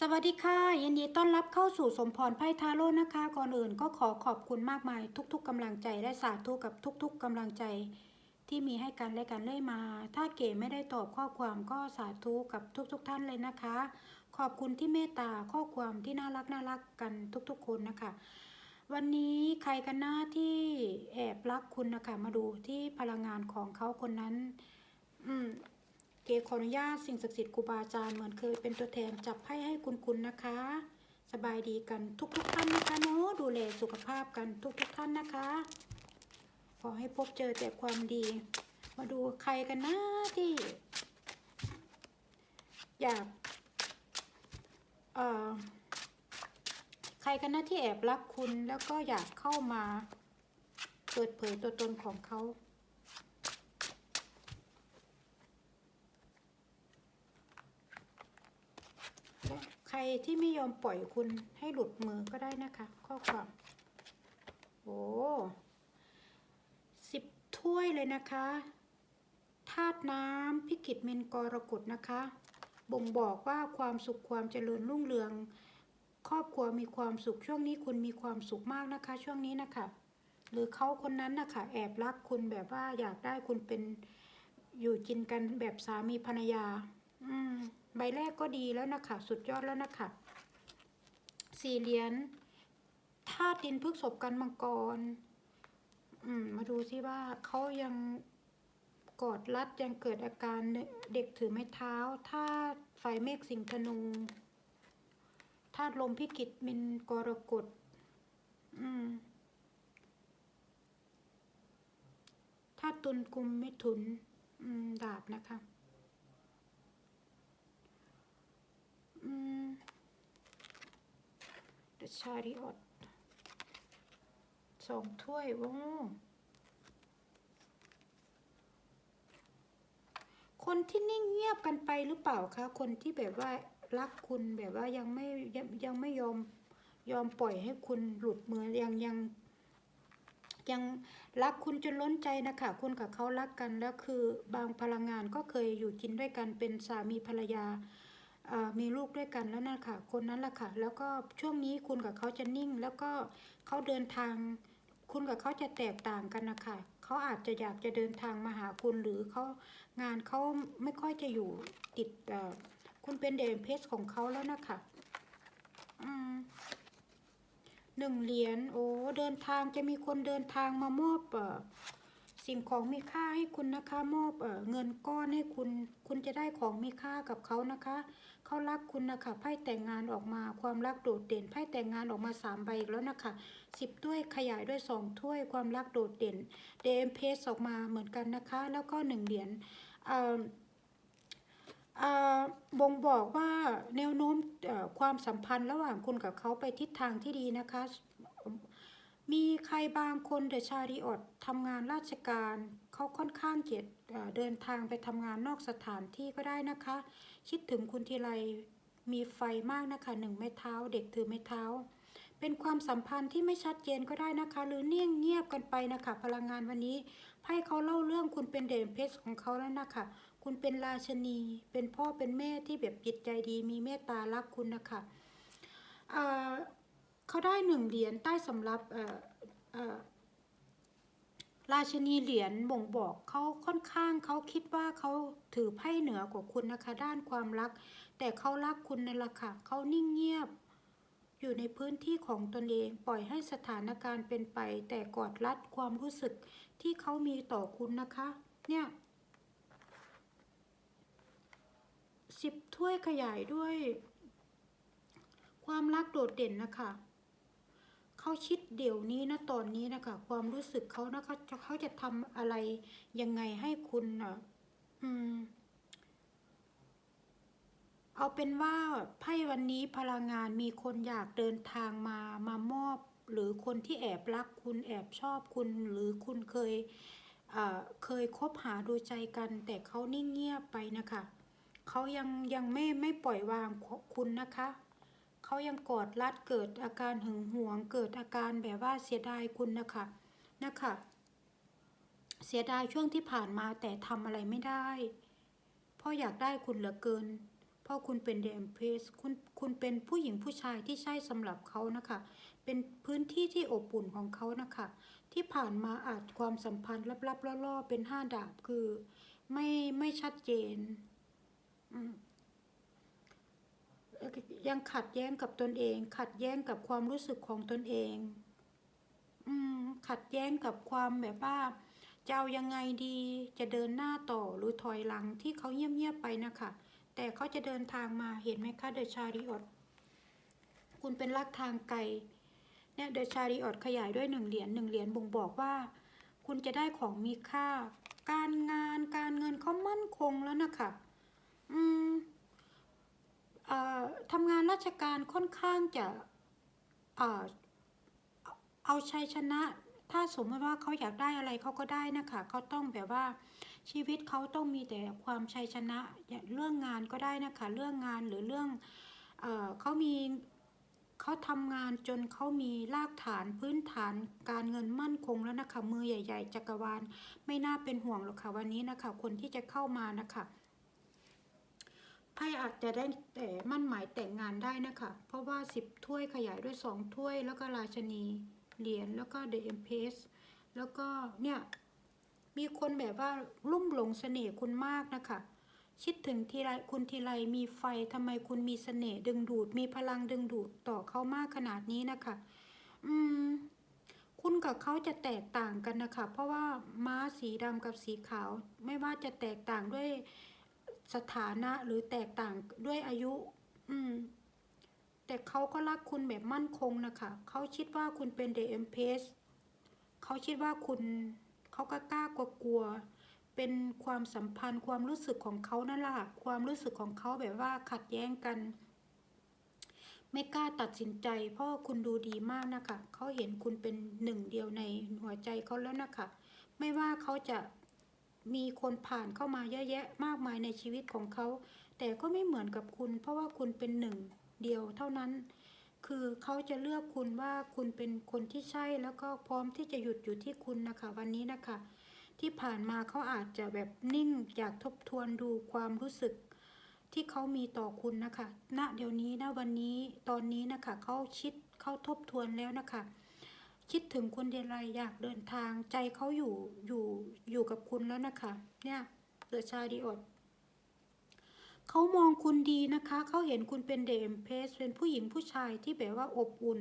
สวัสดีค่ะยินดีต้อนรับเข้าสู่สมพรไพ่ทาโร่นะคะ ก่อนอื่นก็ขอขอบคุณมากมาย ทุก ๆกำลังใจและสาธุกับทุก ๆกำลังใจ ที่มีให้กันและกันเรื่อยมา ถ้าเก๋ไม่ได้ตอบข้อความก็สาธุกับทุก ๆ ท่านเลยนะคะ ขอบคุณที่เมตตาข้อความที่น่ารักน่ารักกันทุก ๆ คนนะคะ วันนี้ใครกันหน้าที่แอบรักคุณนะคะมาดูที่พลังงานของเขาคนนั้น อืม เกขออนุญาตสิ่งศักดิ์สิทธิ์ครูบาอาจารย์เหมือนเคยเป็นตัวแทนจับไพ่ให้คุณคุณนะคะ สบายดีกันทุกๆท่านนะคะเนาะดูแลสุขภาพกันทุกๆท่านนะคะ ขอให้พบเจอแต่ความดี มาดูใครกันนะที่ อยากเอ่อใครกันนะที่แอบรักคุณแล้วก็อยากเข้ามา เปิดเผยตัวตนของเขา รที่ไม่ยอมปล่อยคุณให้หลุดมือก็ได้นะคะ ข้อความโอ้สิบถ้วยเลยนะคะธาตุน้ำพิกิตเมนกรกฎนะคะ บ่งบอกว่าความสุขความเจริญรุ่งเรือง ครอบครัวมีความสุขช่วงนี้คุณมีความสุขมากนะคะ ช่วงนี้นะคะ หรือเขาคนนั้นนะคะแอบรักคุณแบบว่าอยากได้คุณเป็นอยู่กินกันแบบสามีภรรยา ใบแรกก็ดีแล้วนะคะสุดยอดแล้วนะคะสี่เหรียญธาตุดินพฤกษบกันมังกร อืม มาดูซิว่าเขายังกอดรัดยังเกิดอาการเด็กถือไม้เท้าธาตุไฟเมฆสิงห์ธนูธาตุลมพิกิตมินกรกฎอืมธาตุตุลกุมมิถุน อืม ดาบนะคะ อืม The Chariot สองถ้วยโอ้คนที่นิ่งเงียบกันไปหรือเปล่าคะ คนที่แบบว่ารักคุณแบบว่ายังไม่ยังยังไม่ยอมยอมปล่อยให้คุณหลุดมือยังยังยังรักคุณจนล้นใจนะคะคุณกับเขารักกันแล้วคือบางพลังงานก็เคยอยู่กินด้วยกันเป็นสามีภรรยา มีลูกด้วยกันแล้วนะค่ะคนนั้นแหละค่ะ แล้วก็ช่วงนี้คุณกับเขาจะนิ่ง แล้วก็เขาเดินทาง คุณกับเขาจะแตกต่างกันนะคะเขาอาจจะอยากจะเดินทางมาหาคุณหรือเขางานเขาไม่ค่อยจะอยู่ติดคุณเป็นเดนเพสของเขาแล้วนะคะหนึ่งเหรียญโอ้เดินทางจะมีคนเดินทางมามอบ สิ่งของมีค่าให้คุณนะคะมอบเอเงินก้อนให้คุณ คุณจะได้ของมีค่ากับเขานะคะเขารักคุณนะคะไพ่แต่งงานออกมาความรักโดดเด่นไพ่แต่งงานออกมาสามใบอีกแล้วนะคะสิบถ้วยขยายด้วยสองถ้วยความรักโดดเด่นเดมเพสออกมาเหมือนกันนะคะ แล้วก็หนึ่งเหรียญบ่งบอกว่าแนวโน้มความสัมพันธ์ระหว่างคุณกับเขาไปทิศทางที่ดีนะคะ มีใครบางคนเดชาริออดทำงานราชการ เขาค่อนข้างเกียจเอ่อเดินทางไปทำงานนอกสถานที่ก็ได้นะคะ คิดถึงคุณทีไรมีไฟมากนะคะหนึ่งไม้เท้า เด็กถือไม้เท้า เป็นความสัมพันธ์ที่ไม่ชัดเจนก็ได้นะคะ หรือเนียงเงียบกันไปนะคะ พลังงานวันนี้ไพ่เขาเล่าเรื่องคุณเป็นเด่นเพชรของเขาแล้วนะคะ คุณเป็นราชนี เป็นพ่อเป็นแม่ที่แบบจิตใจดี มีเมตตารักคุณนะคะ เขาได้หนึ่งเหรียญใต้สำรับราชนีเหรียญบ่งบอกเขาค่อนข้างเขาคิดว่าเขาถือไพ่เหนือกว่าคุณนะคะ ด้านความรัก แต่เขารักคุณนั่นแหละค่ะเขานิ่งเงียบ อยู่ในพื้นที่ของตนเองปล่อยให้สถานการณ์เป็นไป แต่กอดรัดความรู้สึกที่เขามีต่อคุณนะคะ เนี่ยสิบถ้วยขยายด้วย ความรักโดดเด่นนะคะ เขาคิดเดี๋ยวนี้นะตอนนี้นะคะ ความรู้สึกเขานะคะจะเขาจะทำอะไรยังไงให้คุณอะอืม เอาเป็นว่าไพ่วันนี้พลังงานมีคนอยากเดินทางมามามอบ หรือคนที่แอบรักคุณแอบชอบคุณ หรือคุณเคยเคยคบหาดูใจกัน แต่เขานิ่งเงียบไปนะคะ เขายังยังไม่ไม่ปล่อยวางคุณนะคะ เขายังกอดรัดเกิดอาการหึงหวง เกิดอาการแบบว่าเสียดายคุณนะคะนะคะ เสียดายช่วงที่ผ่านมาแต่ทำอะไรไม่ได้พราะอยากได้คุณเหลือเกินพราะคุณเป็นเดมเพสคุณคุณเป็นผู้หญิงผู้ชายที่ใช่สำหรับเขานะคะ เป็นพื้นที่ที่อบอุ่นของเขานะคะ ที่ผ่านมาอาจความสัมพันธ์ลับๆล่อๆเป็นห้าดาบคือ ไม่ไม่ชัดเจน อืม ยังขัดแย้งกับตนเอง ขัดแย้งกับความรู้สึกของตนเอง อืม ขัดแย้งกับความแบบว่าจะเอายังไงดีจะเดินหน้าต่อหรือถอยหลังที่เขาเงียบๆไปนะคะ แต่เขาจะเดินทางมาเห็นไหมคะเดอะชาริออตคุณเป็นลักทางไกลเนี่ยเดอะชาริออตขยายด้วยหนึ่งเหรียญหนึ่งเหรียญบ่งบอกว่า คุณจะได้ของมีค่า การงานการเงินเขามั่นคงแล้วนะคะ อืม ทำงานราชการค่อนข้างจะเอาชัยชนะ ถ้าสมมติว่าเขาอยากได้อะไรเขาก็ได้นะคะเขาต้องแบบว่าชีวิตเขาต้องมีแต่ความชัยชนะเรื่องงานก็ได้นะคะ เรื่องงานหรือเรื่องเออเขามีเขาทำงานจนเขามีรากฐานพื้นฐานการเงินมั่นคงแล้วนะคะ มือใหญ่ ๆจักรวาลไม่น่าเป็นห่วงหรอกค่ะวันนี้นะคะ คนที่จะเข้ามานะคะ ไพ่อาจจะได้แต่มั่นหมายแต่งงานได้นะคะ เพราะว่าสิบถ้วยขยายด้วยสองถ้วย แล้วก็ราชนีเหรียญแล้วก็เดอะเอ็มเพสแล้วก็เนี่ยมีคนแบบว่าลุ่มหลงเสน่ห์คุณมากนะคะ คิดถึงทีไรคุณทีไรมีไฟทำไมคุณมีเสน่ห์ดึงดูด มีพลังดึงดูดต่อเขามากขนาดนี้นะคะ อืม คุณกับเขาจะแตกต่างกันนะคะ เพราะว่าม้าสีดำกับสีขาว ไม่ว่าจะแตกต่างด้วย สถานะหรือแตกต่างด้วยอายุ อืม แต่เขาก็รักคุณแบบมั่นคงนะคะเขาคิดว่าคุณเป็นเดอเอ็มเพสเขาคิดว่าคุณเขาก็กล้ากลัวกลัว เป็นความสัมพันธ์ความรู้สึกของเขานั่นแหละค่ะความรู้สึกของเขาแบบว่าขัดแย้งกัน ไม่กล้าตัดสินใจ เพราะคุณดูดีมากนะคะเขาเห็นคุณเป็นหนึ่งเดียวในหัวใจเขาแล้วนะคะไม่ว่าเขาจะ มีคนผ่านเข้ามาเยอะแยะมากมายในชีวิตของเขา แต่ก็ไม่เหมือนกับคุณ เพราะว่าคุณเป็นหนึ่งเดียวเท่านั้น คือเขาจะเลือกคุณว่าคุณเป็นคนที่ใช่แล้วก็พร้อมที่จะหยุดอยู่ที่คุณนะคะ วันนี้นะคะ ที่ผ่านมาเขาอาจจะแบบนิ่งอยากทบทวนดูความรู้สึกที่เขามีต่อคุณนะคะ ณ เดี๋ยวนี้นะวันนี้ ตอนนี้นะคะ เขาคิด เขาทบทวนแล้วนะคะ คิดถึงคุณเดลัยอยากเดินทางใจเขาอยู่อยู่อยู่กับคุณแล้วนะคะ เนี่ยเดอะชาดิออดเขามองคุณดีนะคะ เขาเห็นคุณเป็นเดมเพสเป็นผู้หญิงผู้ชายที่แบบว่าอบอุ่น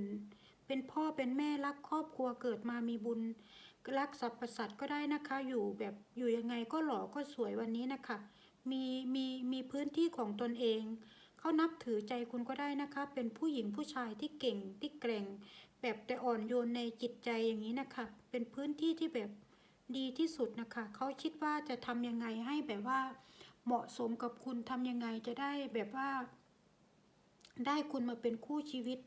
เป็นพ่อเป็นแม่รักครอบครัวเกิดมามีบุญรักสรรพสัตว์ก็ได้นะคะ อยู่แบบอยู่ยังไงก็หล่อก็สวยวันนี้นะคะ มีมีมีพื้นที่ของตนเอง เขานับถือใจคุณก็ได้นะคะ เป็นผู้หญิงผู้ชายที่เก่งที่แกรง แบบแต่อ่อนโยนในจิตใจอย่างนี้นะคะ เป็นพื้นที่ที่แบบดีที่สุดนะคะ เขาคิดว่าจะทำยังไงให้แบบว่า เหมาะสมกับคุณทำยังไงจะได้แบบว่า ได้คุณมาเป็นคู่ชีวิต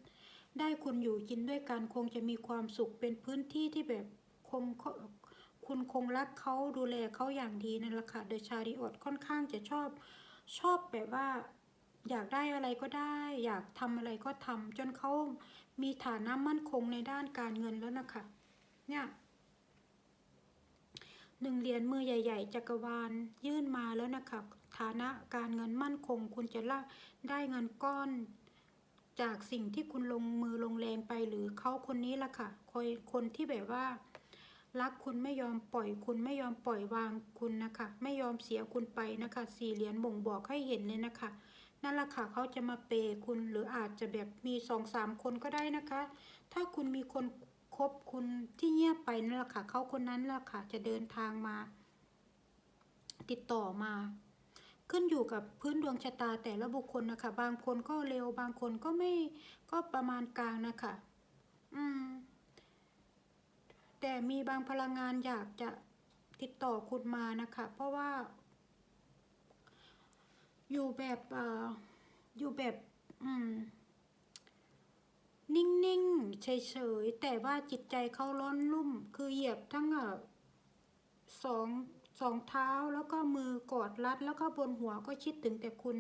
ได้คุณอยู่กินด้วยกันคงจะมีความสุขเป็นพื้นที่ที่แบบคงคุณคงรักเขาดูแลเขาอย่างดีนั่นแหละค่ะเดอะชาริออดค่อนข้างจะชอบชอบแบบว่า อยากได้อะไรก็ได้ อยากทำอะไรก็ทำจนเขามีฐานะมั่นคงในด้านการเงินแล้วนะคะเนี่ยหนึ่งเหรียญมือใหญ่ ๆจักรวาลยื่นมาแล้วนะคะฐานะการเงินมั่นคง คุณจะละได้เงินก้อน จากสิ่งที่คุณลงมือลงแรงไปหรือเขาคนนี้ล่ะค่ะคนคนที่แบบว่า รักคุณไม่ยอมปล่อย คุณไม่ยอมปล่อยวางคุณนะคะ ไม่ยอมเสียคุณไปนะคะ สี่เหรียญบ่งบอกให้เห็นเลยนะคะ นั่นแหละค่ะเขาจะมาเปย์คุณหรืออาจจะแบบมีสองสามคนก็ได้นะคะ ถ้าคุณมีคนคบคุณที่เงียบไปนั่นแหละค่ะเขาคนนั้นแหละค่ะ จะเดินทางมา ติดต่อมา ขึ้นอยู่กับพื้นดวงชะตาแต่ละบุคคลนะคะ บางคนก็เร็วบางคนก็ไม่ก็ประมาณกลางนะคะ อืม แต่มีบางพลังงานอยากจะติดต่อคุณมานะคะ เพราะว่า อยู่แบบเอ่ออยู่แบบอืมนิ่งๆเฉยๆแต่ว่าจิตใจเขาร้อนรุ่ม คือเหยียบทั้งสองสองเท้าแล้วก็มือกอดรัด แล้วก็บนหัวก็คิดถึงแต่คุณ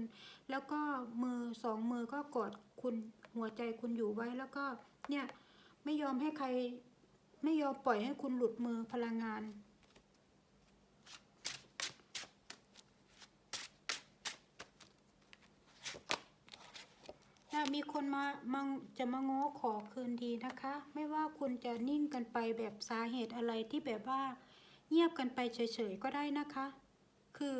แล้วก็มือสองมือก็กอดคุณหัวใจคุณอยู่ไว้แล้วก็เนี่ยไม่ยอมให้ใคร ไม่ยอมปล่อยให้คุณหลุดมือพลังงาน จะมีคนมามาจะมาง้อขอคืนดีนะคะ ไม่ว่าคุณจะนิ่งกันไปแบบสาเหตุอะไรที่แบบว่า เงียบกันไปเฉยๆก็ได้นะคะ คือ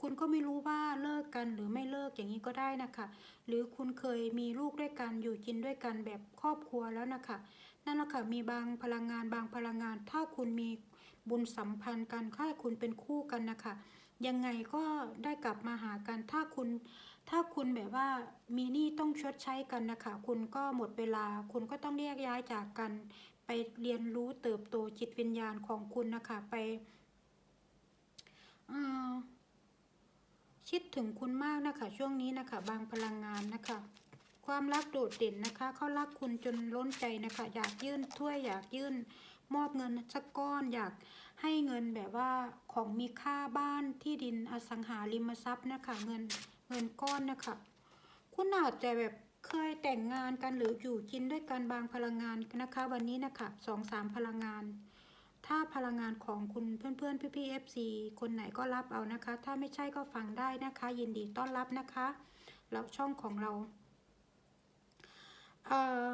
คุณก็ไม่รู้ว่าเลิกกันหรือไม่เลิกอย่างนี้ก็ได้นะคะ หรือคุณเคยมีลูกด้วยกันอยู่กินด้วยกันแบบครอบครัวแล้วนะคะ นั่นแหละค่ะมีบางพลังงานบางพลังงาน ถ้าคุณมีบุญสัมพันธ์กันถ้าคุณเป็นคู่กันนะคะ ยังไงก็ได้กลับมาหากันถ้าคุณ ถ้าคุณแบบว่ามีหนี้ต้องชดใช้กันนะคะ คุณก็หมดเวลา คุณก็ต้องแยกย้ายจากกัน ไปเรียนรู้เติบโตจิตวิญญาณของคุณนะคะ ไปคิดถึงคุณมากนะคะ ช่วงนี้นะคะ บางพลังงานนะคะ ความรักโดดเด่นนะคะ เขารักคุณจนล้นใจนะคะ อยากยื่นถ้วยอยากยื่นมอบเงินสักก้อนอยากให้เงินแบบว่าของมีค่าบ้านที่ดินอสังหาริมทรัพย์นะคะ เงิน เงินก้อนนะคะ คุณอาจจะแบบเคยแต่งงานกันหรืออยู่กินด้วยกันบางพลังงานนะคะ วันนี้นะคะสองสามพลังงาน ถ้าพลังงานของคุณเพื่อนๆพี่ๆเอฟซีคนไหนก็รับเอานะคะ ถ้าไม่ใช่ก็ฟังได้นะคะ ยินดีต้อนรับนะคะแล้วช่องของเราเอ่อ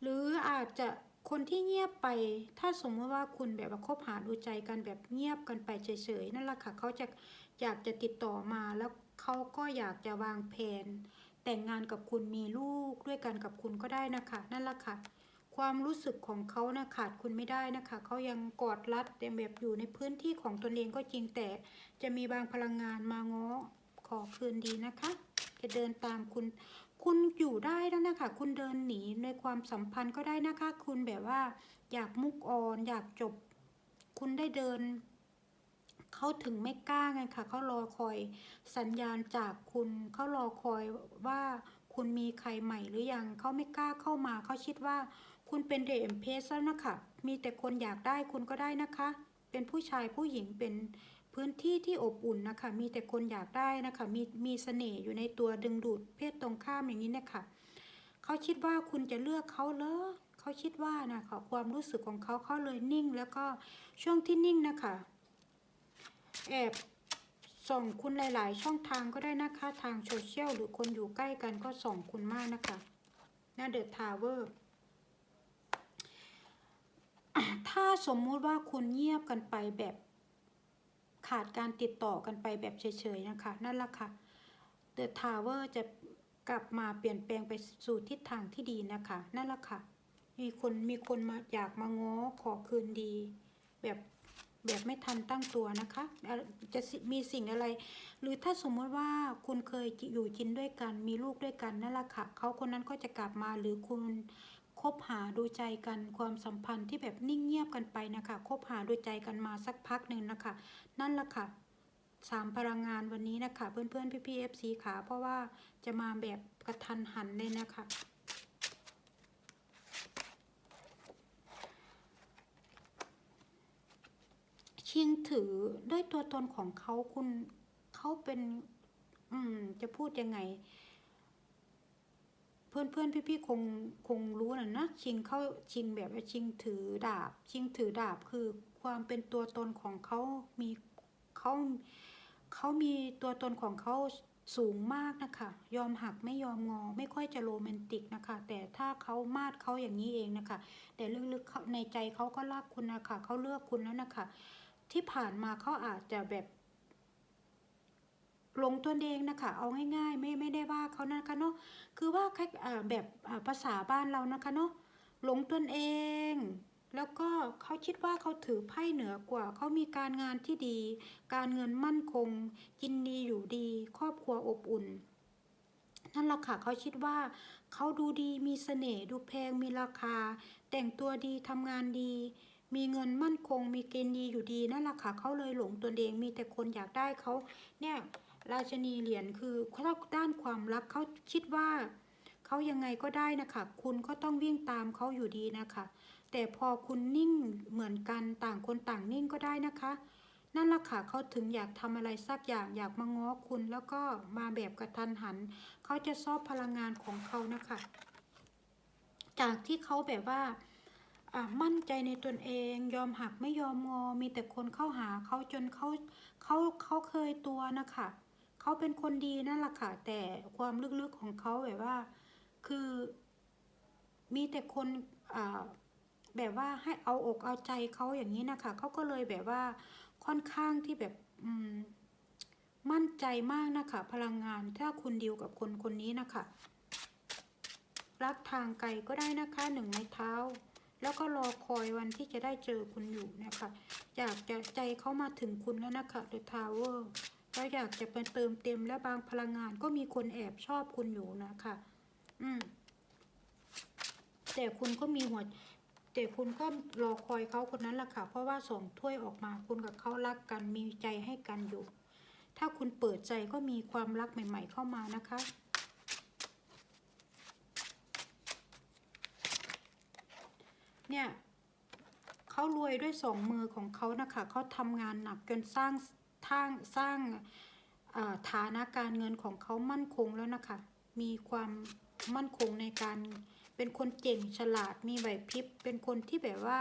หรืออาจจะคนที่เงียบไป ถ้าสมมติว่าคุณแบบว่าคบหาดูใจกันแบบเงียบกันไปเฉยๆนั่นแหละค่ะเขาจะอยากจะติดต่อมาแล้ว เขาก็อยากจะวางแผน แต่งงานกับคุณมีลูกด้วยกันกับคุณก็ได้นะคะ นั่นแหละค่ะ ความรู้สึกของเขานะขาดคุณไม่ได้นะคะเขายังกอดรัดแต่แบบอยู่ในพื้นที่ของตนเองก็จริงแต่จะมีบางพลังงานมาง้อขอคืนดีนะคะ จะเดินตามคุณ คุณอยู่ได้แล้วนะคะ คุณเดินหนีในความสัมพันธ์ก็ได้นะคะ คุณแบบว่า อยากมุกออน อยากจบ คุณได้เดิน เขาถึงไม่กล้าไงค่ะเขารอคอยสัญญาณจากคุณเขารอคอยว่าคุณมีใครใหม่หรือยังเขาไม่กล้าเข้ามาเขาคิดว่า คุณเป็นเดมเพสแล้วนะคะมีแต่คนอยากได้คุณก็ได้นะคะ เป็นผู้ชายผู้หญิงเป็นพื้นที่ที่อบอุ่นนะคะ มีแต่คนอยากได้นะคะ มีมีเสน่ห์อยู่ในตัวดึงดูดเพศตรงข้ามอย่างนี้นะคะเขาคิดว่าคุณจะเลือกเขาเหรอเขาคิดว่านะคะความรู้สึกของเขาเขาเลยนิ่ง แล้วก็ช่วงที่นิ่งนะคะ แอบส่องคุณหลาย ๆ ช่องทางก็ได้นะคะ ทางโซเชียลหรือคนอยู่ใกล้กันก็ส่องคุณมากนะคะหน้าเดอะทาวเวอร์ถ้าสมมุติว่าคุณเงียบกันไปแบบขาดการติดต่อกันไปแบบเฉย ๆ นะคะ นั่นแหละค่ะ The Tower จะกลับมาเปลี่ยนแปลงไปสู่ทิศทางที่ดีนะคะ นั่นแหละค่ะ มีคนมีคนมาอยากมาง้อขอคืนดี แบบ แบบไม่ทันตั้งตัวนะคะ จะมีสิ่งอะไร หรือถ้าสมมติว่าคุณเคยอยู่กินด้วยกัน มีลูกด้วยกันนั่นแหละค่ะเขาคนนั้นก็จะกลับมาหรือคุณคบหาดูใจกันความสัมพันธ์ที่แบบนิ่งเงียบกันไปนะคะคบหาดูใจกันมาสักพักหนึ่งนะคะ นั่นแหละค่ะสามพลังงานวันนี้นะคะ เพื่อนๆพี่ๆเอฟซีขาเพราะว่าจะมาแบบกระทันหันเลยนะคะ ชิงถือด้วยตัวตนของเขาคุณเขาเป็น อืม จะพูดยังไง เพื่อนเพื่อนพี่พี่คงคงรู้นะนะชิงเขาชิงแบบว่าชิงถือดาบ ชิงถือดาบคือความเป็นตัวตนของเขามีเขาเขามีตัวตนของเขาสูงมากนะคะ ยอมหักไม่ยอมงอ ไม่ค่อยจะโรแมนติกนะคะ แต่ถ้าเขามาดเขาอย่างนี้เองนะคะ แต่ลึกๆในใจเขาก็รักคุณนะคะ เขาเลือกคุณแล้วนะคะ ที่ผ่านมาเขาอาจจะแบบหลงตัวเองนะคะ เอาง่ายๆ ไม่ไม่ได้ว่าเขานะคะเนาะ คือว่าแค่แบบภาษาบ้านเรานะคะเนาะ หลงตนเอง แล้วก็เขาคิดว่าเขาถือไพ่เหนือกว่า เขามีการงานที่ดี การเงินมั่นคง กินดีอยู่ดี ครอบครัวอบอุ่น นั่นแหละค่ะเขาคิดว่าเขาดูดี มีเสน่ห์ ดูแพง มีราคา แต่งตัวดี ทำงานดี มีเงินมั่นคง มีเกณฑ์ดีอยู่ดีนั่นแหละค่ะเขาเลยหลงตัวเองมีแต่คนอยากได้เขาเนี่ยราชนีเหรียญคือถ้าด้านความรักเขาคิดว่าเขายังไงก็ได้นะคะ คุณก็ต้องวิ่งตามเขาอยู่ดีนะคะ แต่พอคุณนิ่งเหมือนกันต่างคนต่างนิ่งก็ได้นะคะ นั่นแหละค่ะเขาถึงอยากทำอะไรสักอย่างอยากมาง้อคุณแล้วก็มาแบบกระทันหัน เขาจะซอบพลังงานของเขานะคะ จากที่เขาแบบว่า มั่นใจในตนเอง ยอมหักไม่ยอมงอ มีแต่คนเข้าหาเขาจนเขาเขาเขาเคยตัวนะคะเขาเป็นคนดีนั่นแหละค่ะ แต่ความลึกๆของเขาแบบว่า คือมีแต่คนอ่าแบบว่าให้เอาอกเอาใจเขาอย่างนี้นะคะเขาก็เลยแบบว่าค่อนข้างที่แบบอืมมั่นใจมากนะคะ พลังงานถ้าคุณดีลกับคนคนนี้นะคะ รักทางไกลก็ได้นะคะหนึ่งไม้เท้า แล้วก็รอคอยวันที่จะได้เจอคุณอยู่นะคะอยากจะใจเขามาถึงคุณแล้วนะคะ The Tower แล้วอยากจะไปเติมเต็มและบางพลังงานก็มีคนแอบชอบคุณอยู่นะคะอืมแต่คุณก็มีหัวแต่คุณก็รอคอยเขาคนนั้นแหละค่ะ เพราะว่าส่งถ้วยออกมาคุณกับเขารักกันมีใจให้กันอยู่ ถ้าคุณเปิดใจก็มีความรักใหม่ ๆ เข้ามานะคะ เนี่ยเขารวยด้วยสองมือของเขานะคะเขาทำงานหนักจนสร้างทางสร้างฐานะการเงินของเขามั่นคงแล้วนะคะ มีความมั่นคงในการเป็นคนเก่งฉลาดมีไหวพริบ เป็นคนที่แบบว่า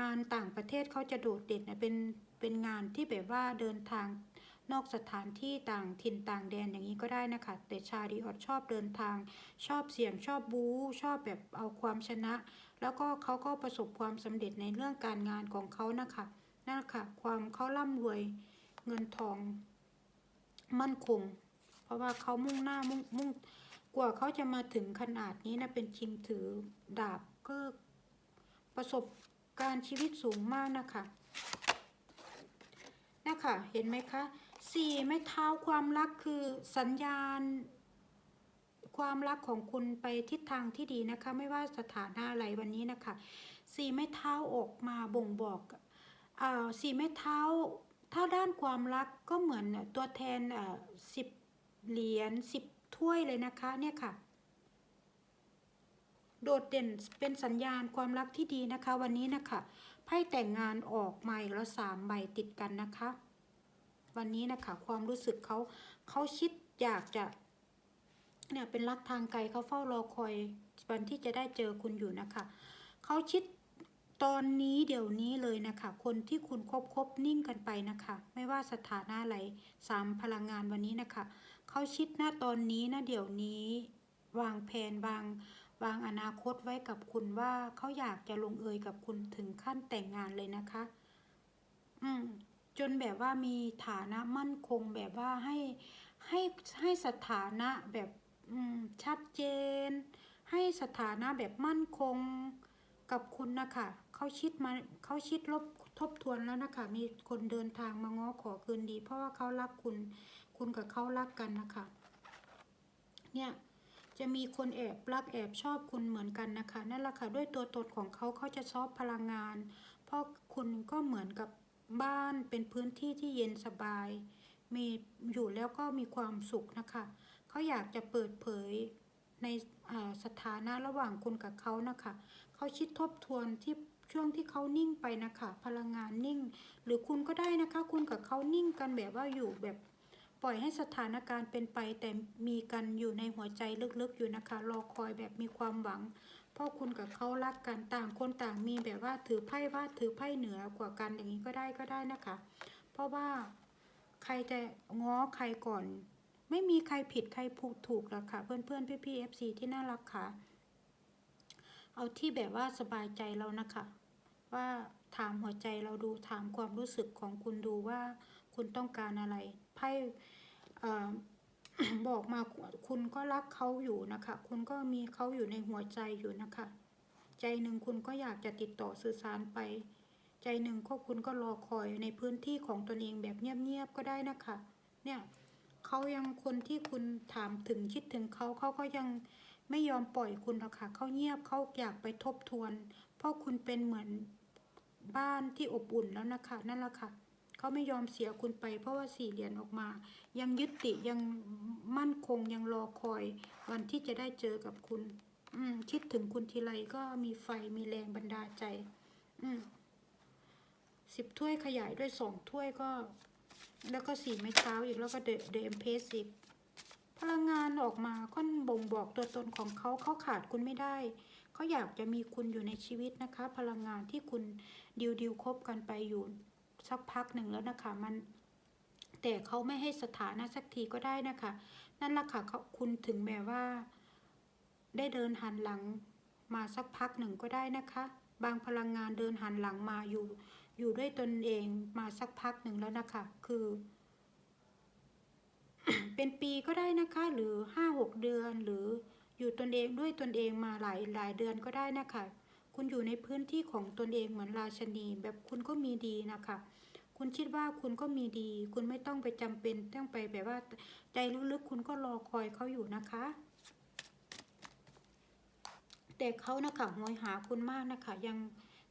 งานต่างประเทศเขาจะโดดเด่นนะเป็นเป็นงานที่แบบว่าเดินทาง นอกสถานที่ต่างถิ่นต่างแดนอย่างนี้ก็ได้นะคะ แต่ชาดีออดชอบเดินทาง ชอบเสี่ยงชอบบู๊ชอบแบบเอาความชนะ แล้วก็เขาก็ประสบความสำเร็จในเรื่องการงานของเขานะคะนั่นค่ะความเขาร่ำรวยเงินทองมั่นคง เพราะว่าเขามุ่งหน้ามุ่งมุ่งกว่าเขาจะมาถึงขนาดนี้นะเป็นชิงถือดาบก็ประสบการณ์ชีวิตสูงมากนะคะนะคะเห็นไหมคะ สี่ไม้เท้าความรักคือสัญญาณ ความรักของคุณไปทิศทางที่ดีนะคะ ไม่ว่าสถานะอะไรวันนี้นะคะสี่ไม้เท้าออกมาบ่งบอกอ่าสี่ไม้เท้า ถ้าด้านความรักก็เหมือนตัวแทนสิบเหรียญสิบถ้วยเลยนะคะเนี่ยค่ะ โดดเด่นเป็นสัญญาณความรักที่ดีนะคะ วันนี้นะคะไพ่แต่งงานออกมาอีกแล้วสามใบติดกันนะคะ วันนี้นะคะความรู้สึกเขาเขาคิดอยากจะเนี่ยเป็นรักทางไกลเขาเฝ้ารอคอยวันที่จะได้เจอคุณอยู่นะคะเขาคิดตอนนี้เดี๋ยวนี้เลยนะคะ คนที่คุณคบคบนิ่งกันไปนะคะ ไม่ว่าสถานะอะไรสามพลังงานวันนี้นะคะเขาคิดหน้าตอนนี้นะเดี๋ยวนี้ วางแผนวางวางอนาคตไว้กับคุณว่าเขาอยากจะลงเอยกับคุณถึงขั้นแต่งงานเลยนะคะ อืม จนแบบว่ามีฐานะมั่นคงแบบว่าให้ให้ให้สถานะแบบชัดเจน ให้สถานะแบบมั่นคงกับคุณนะคะเขาคิดมาเขาคิดลบทบทวนแล้วนะคะมีคนเดินทางมาง้อขอคืนดี เพราะว่าเขารักคุณ คุณกับเขารักกันนะคะ เนี่ยจะมีคนแอบรักแอบชอบคุณเหมือนกันนะคะนั่นแหละค่ะด้วยตัวตนของเขาเขาจะชอบพลังงาน เพราะคุณก็เหมือนกับ บ้านเป็นพื้นที่ที่เย็นสบาย มีอยู่แล้วก็มีความสุขนะคะ เขาอยากจะเปิดเผยในสถานะระหว่างคุณกับเขานะคะ เขาคิดทบทวนที่ช่วงที่เขานิ่งไปนะคะ พลังงานนิ่ง หรือคุณก็ได้นะคะ คุณกับเขานิ่งกันแบบว่าอยู่แบบปล่อยให้สถานการณ์เป็นไปแต่มีกันอยู่ในหัวใจลึกๆอยู่นะคะ รอคอยแบบมีความหวัง เพราะคุณกับเขารักกันต่างคนต่างมีแบบว่าถือไพ่ว่าถือไพ่เหนือกว่ากันอย่างนี้ก็ได้ก็ได้นะคะ เพราะว่าใครจะง้อใครก่อน ไม่มีใครผิดใครผูกถูกหรอกค่ะ เพื่อนๆพี่ๆเอฟซีที่น่ารักค่ะ เอาที่แบบว่าสบายใจเรานะคะ ว่าถามหัวใจเราดูถามความรู้สึกของคุณดูว่าคุณต้องการอะไรไพ่ บอกมาคุณก็รักเขาอยู่นะคะ คุณก็มีเขาอยู่ในหัวใจอยู่นะคะ ใจหนึ่งคุณก็อยากจะติดต่อสื่อสารไป ใจหนึ่งก็คุณก็รอคอยในพื้นที่ของตนเองแบบเงียบๆก็ได้นะคะ เนี่ยเขายังคนที่คุณถามถึงคิดถึงเขาเขาก็ยังไม่ยอมปล่อยคุณหรอกค่ะเขาเงียบเขาอยากไปทบทวน เพราะคุณเป็นเหมือนบ้านที่อบอุ่นแล้วนะคะ นั่นแหละค่ะ เขาไม่ยอมเสียคุณไป เพราะว่าสี่เหรียญออกมา ยังยึดติยังมั่นคงยังรอคอย วันที่จะได้เจอกับคุณ อืมคิดถึงคุณทีไรก็มีไฟมีแรงบันดาใจ อืมสิบถ้วยขยายด้วยสองถ้วยก็ แล้วก็สี่ไม้เท้าอีกแล้วก็เดเดมเพสอีกพลังงานออกมาก็บ่งบอกตัวตนของเขาเขาขาดคุณไม่ได้เขาอยากจะมีคุณอยู่ในชีวิตนะคะ พลังงานที่คุณดิวดิวคบกันไปอยู่ สักพักหนึ่งแล้วนะคะ มันแต่เขาไม่ให้สถานะสักทีก็ได้นะคะ นั่นแหละค่ะเขาคุณถึงแม้ว่า ได้เดินหันหลังมาสักพักหนึ่งก็ได้นะคะ บางพลังงานเดินหันหลังมาอยู่ อยู่ด้วยตนเองมาสักพักหนึ่งแล้วนะคะ คือ เป็นปีก็ได้นะคะ หรือห้าหกเดือนหรืออยู่ตนเองด้วยตนเองมาหลายหลายเดือนก็ได้นะคะ คุณอยู่ในพื้นที่ของตนเองเหมือนราชนี แบบคุณก็มีดีนะคะ คุณคิดว่าคุณก็มีดี คุณไม่ต้องไปจำเป็นต้องไปแบบว่าใจลึกๆคุณก็รอคอยเขาอยู่นะคะ แต่เขานะคะหวยหาคุณมากนะคะ ยัง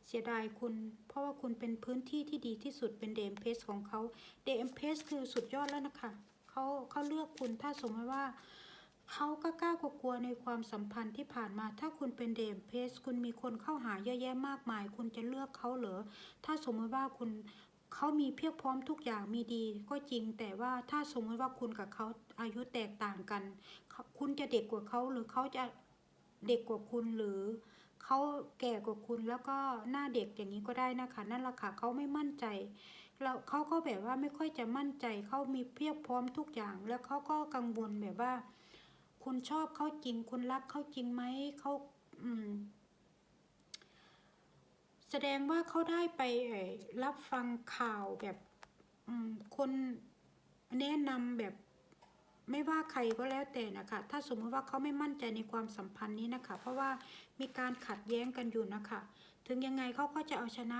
เสียดายคุณ เพราะว่าคุณเป็นพื้นที่ที่ดีที่สุดเป็นเดมเพสของเขาเดมเพสคือสุดยอดแล้วนะคะเขาเขาเลือกคุณถ้าสมมติว่า เขาก็กล้ากลัวในความสัมพันธ์ที่ผ่านมา ถ้าคุณเป็นเดมเพส คุณมีคนเข้าหาเยอะแยะมากมาย คุณจะเลือกเขาเหรอ ถ้าสมมติว่าคุณเขามีเพียบพร้อมทุกอย่างมีดี ก็จริงแต่ว่าถ้าสมมติว่าคุณกับเขาอายุแตกต่างกัน คุณจะเด็กกว่าเขาหรือเขาจะเด็กกว่าคุณหรือเขาแก่กว่าคุณแล้วก็หน้าเด็กอย่างนี้ก็ได้นะคะนั่นแหละค่ะเขาไม่มั่นใจแล้วเขาก็แบบว่าไม่ค่อยจะมั่นใจเขามีเพียบพร้อมทุกอย่าง แล้วเขาก็กังวลแบบว่า คุณชอบเขาจริง คุณรักเขาจริงไหมเขาอืม แสดงว่าเขาได้ไปรับฟังข่าวแบบ อืม คนแนะนำแบบไม่ว่าใครก็แล้วแต่นะคะ ถ้าสมมติว่าเขาไม่มั่นใจในความสัมพันธ์นี้นะคะ เพราะว่ามีการขัดแย้งกันอยู่นะคะ ถึงยังไงเขาก็จะเอาชนะ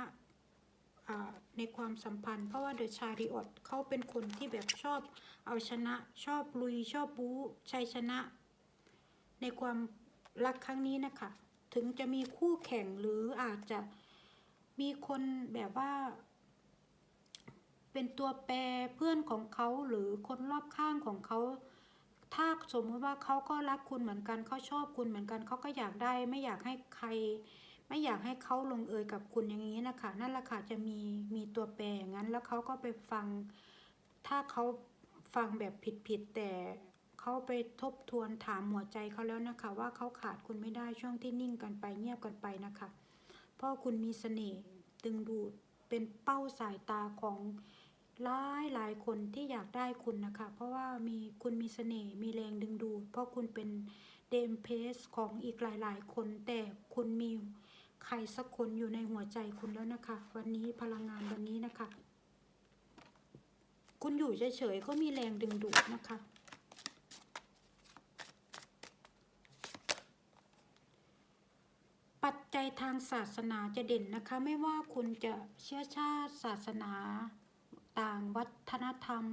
ในความสัมพันธ์ เพราะว่าเดอะชาริออตเขาเป็นคนที่แบบชอบเอาชนะชอบลุยชอบบู๊ชัยชนะ ในความรักครั้งนี้นะคะ ถึงจะมีคู่แข่งหรืออาจจะมีคนแบบว่า เป็นตัวแปรเพื่อนของเขาหรือคนรอบข้างของเขาถ้าสมมติว่าเขาก็รักคุณเหมือนกันเขาชอบคุณเหมือนกันเขาก็อยากได้ไม่อยากให้ใคร ไม่อยากให้เขาลงเอยกับคุณอย่างนี้นะคะ นั่นแหละค่ะจะมีมีตัวแปรอย่างนั้น แล้วเขาก็ไปฟัง ถ้าเขาฟังแบบผิดๆแต่เขาไปทบทวนถามหัวใจเขาแล้วนะคะ ว่าเขาขาดคุณไม่ได้ช่วงที่นิ่งกันไปเงียบกันไปนะคะ เพราะคุณมีเสน่ห์ดึงดูดเป็นเป้าสายตาของหลายหลายคนที่อยากได้คุณนะคะ เพราะว่ามีคุณมีเสน่ห์มีแรงดึงดูดเพราะคุณเป็นเดมเพสของอีกหลาย ๆ คนแต่คุณมี ใครสักคนอยู่ในหัวใจคุณแล้วนะคะ วันนี้พลังงานวันนี้นะคะ คุณอยู่เฉยๆก็มีแรงดึงดูดนะคะ ปัจจัยทางศาสนาจะเด่นนะคะ ไม่ว่าคุณจะเชื้อชาติศาสนา ต่างวัฒนธรรม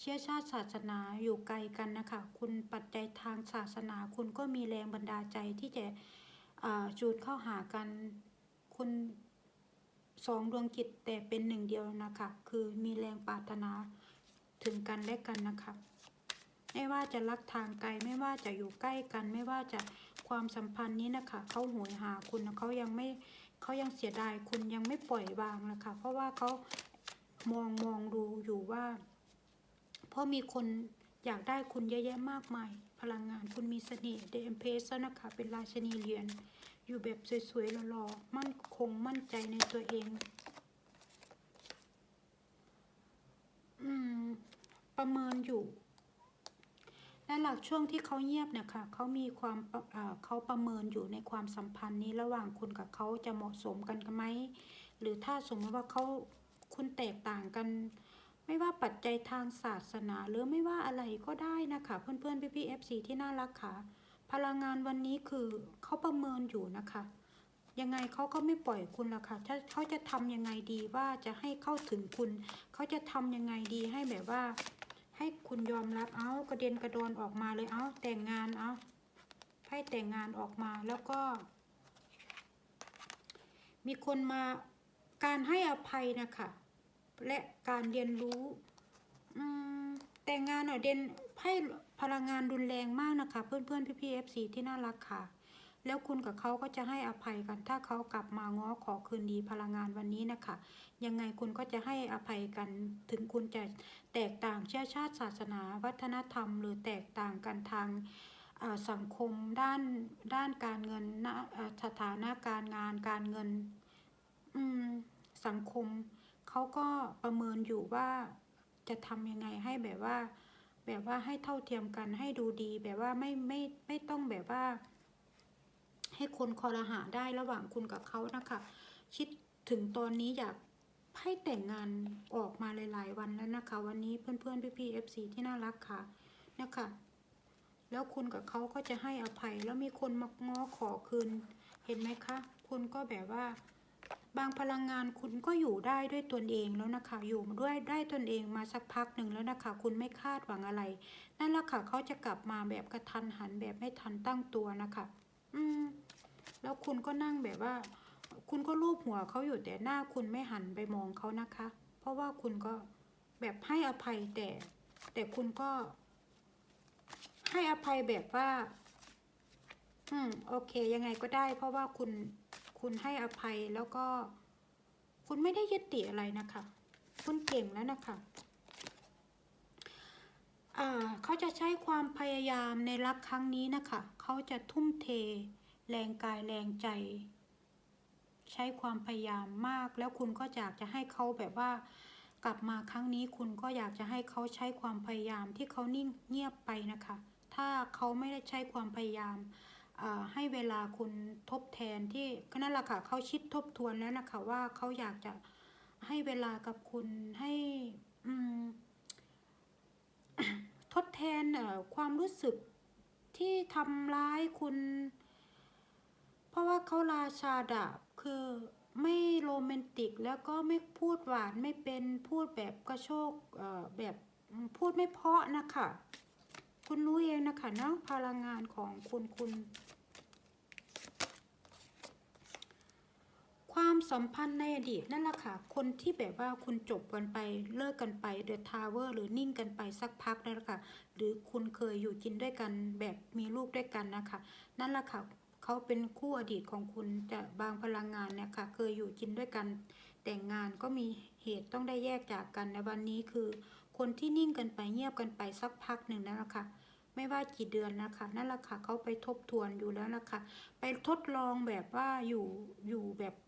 เชื้อชาติศาสนาอยู่ไกลกันนะคะ คุณปัจจัยทางศาสนา คุณก็มีแรงบันดาลใจที่จะ จูดเข้าหากันคุณสองดวงจิตแต่เป็นหนึ่งเดียวนะคะ คือมีแรงปรารถนาถึงกันและกันนะคะ ไม่ว่าจะรักทางไกลไม่ว่าจะอยู่ใกล้กัน ไม่ว่าจะความสัมพันธ์นี้นะคะเขาหวยหาคุณนะเขายังไม่เขายังเสียดายคุณยังไม่ปล่อยวางนะคะ เพราะว่าเขามองมองดูอยู่ว่า เพราะมีคนอยากได้คุณเยอะแยะมากมาย พลังงานคุณมีเสน่ห์เดมเพสนะคะเป็นราชนีเหรียญอยู่แบบสวยๆหล่อๆมั่นคงมั่นใจในตัวเอง อืม ประเมินอยู่และหลักช่วงที่เขาเงียบเนี่ยค่ะเขามีความเขาประเมินอยู่ในความสัมพันธ์นี้ระหว่างคุณกับเขาจะเหมาะสมกันไหมหรือถ้าสมมติว่าเขาคุณแตกต่างกัน ไม่ว่าปัจจัยทางศาสนา หรือไม่ว่าอะไรก็ได้นะคะ เพื่อนๆพี่ๆเอฟซีที่น่ารักค่ะ พลังงานวันนี้คือเขาประเมินอยู่นะคะยังไงเขาก็ไม่ปล่อยคุณละค่ะ ถ้าเขาจะทำยังไงดีว่าจะให้เข้าถึงคุณ เขาจะทำยังไงดีให้แบบว่า ให้คุณยอมรับ เอากระเด็นกระดอนออกมาเลย เอาแต่งงาน เอาให้แต่งงานออกมา แล้วก็ มีคนมา การให้อภัยนะคะ และการเรียนรู้แต่งงานเน่ะเด่นให้พลังงานรุนแรงมากนะคะ เพื่อนเพื่อนพี่พีเอฟซีที่น่ารักค่ะ แล้วคุณกับเขาก็จะให้อภัยกัน ถ้าเขากลับมาง้อขอคืนดีพลังงานวันนี้นะคะ ยังไงคุณก็จะให้อภัยกัน ถึงคุณจะแตกต่างเชื้อชาติศาสนา วัฒนธรรม หรือแตกต่างกันทางสังคมด้านด้านการเงินสถานะการงานการเงินสังคม เขาก็ประเมินอยู่ว่าจะทำยังไงให้แบบว่า แบบว่าให้เท่าเทียมกันให้ดูดี แบบว่าไม่ไม่ไม่ต้องแบบว่า ให้คนคอรหาได้ระหว่างคุณกับเขานะคะ คิดถึงตอนนี้อยากให้แต่งงานออกมาหลาย ๆ วันแล้วนะคะ วันนี้เพื่อนๆพี่ๆ FC ที่น่ารักค่ะนะคะแล้วคุณกับเขาก็จะให้อภัยแล้วมีคนมาง้อขอคืน เห็นไหมคะ คุณก็แบบว่า บางพลังงานคุณก็อยู่ได้ด้วยตนเองแล้วนะคะ อยู่ด้วยได้ตนเองมาสักพักหนึ่งแล้วนะคะ คุณไม่คาดหวังอะไร นั่นแหละค่ะเขาจะกลับมาแบบกระทันหันแบบไม่ทันตั้งตัวนะคะ อืม แล้วคุณก็นั่งแบบว่า คุณก็ลูบหัวเขาอยู่แต่หน้าคุณไม่หันไปมองเขานะคะ เพราะว่าคุณก็แบบให้อภัยแต่ แต่คุณก็ ให้อภัยแบบว่า อืม โอเค ยังไงก็ได้ เพราะว่าคุณ คุณให้อภัยแล้วก็ คุณไม่ได้ยึดติดอะไรนะคะ คุณเก่งแล้วนะคะอ่าเขาจะใช้ความพยายามในรักครั้งนี้นะคะ เขาจะทุ่มเท แรงกายแรงใจ ใช้ความพยายามมาก แล้วคุณก็อยากจะให้เขาแบบว่ากลับมาครั้งนี้คุณก็อยากจะให้เขาใช้ความพยายามที่เขานิ่งเงียบไปนะคะ ถ้าเขาไม่ได้ใช้ความพยายาม ให้เวลาคุณทบแทนที่ก็นั่นแหละค่ะเขาคิดทบทวนแล้วนะคะว่าเขาอยากจะให้เวลากับคุณให้ทดแทนความรู้สึกที่ทำร้ายคุณ เพราะว่าเขาราชาดาบคือไม่โรแมนติกแล้วก็ไม่พูดหวานไม่เป็นพูดแบบกระโชกแบบพูดไม่เพาะนะคะ คุณรู้เองนะคะเนาะพลังงานของคุณคุณ ความสัมพันธ์ในอดีตนั่นแหละค่ะ คนที่แบบว่าคุณจบกันไปเลิกกันไปเดอะทาวเวอร์หรือนิ่งกันไปสักพักนั่นแหละค่ะ หรือคุณเคยอยู่กินด้วยกันแบบมีลูกด้วยกันนะคะ นั่นแหละค่ะเขาเป็นคู่อดีตของคุณจะบางพลังงานเนี่ยค่ะ เคยอยู่กินด้วยกันแต่งงานก็มีเหตุต้องได้แยกจากกันในวันนี้คือ คนที่นิ่งกันไปเงียบกันไปสักพักหนึ่งนั่นแหละค่ะไม่ว่ากี่เดือนนะคะนั่นแหละค่ะเขาไปทบทวนอยู่แล้วนะคะ ไปทดลองแบบว่าอยู่อยู่แบบ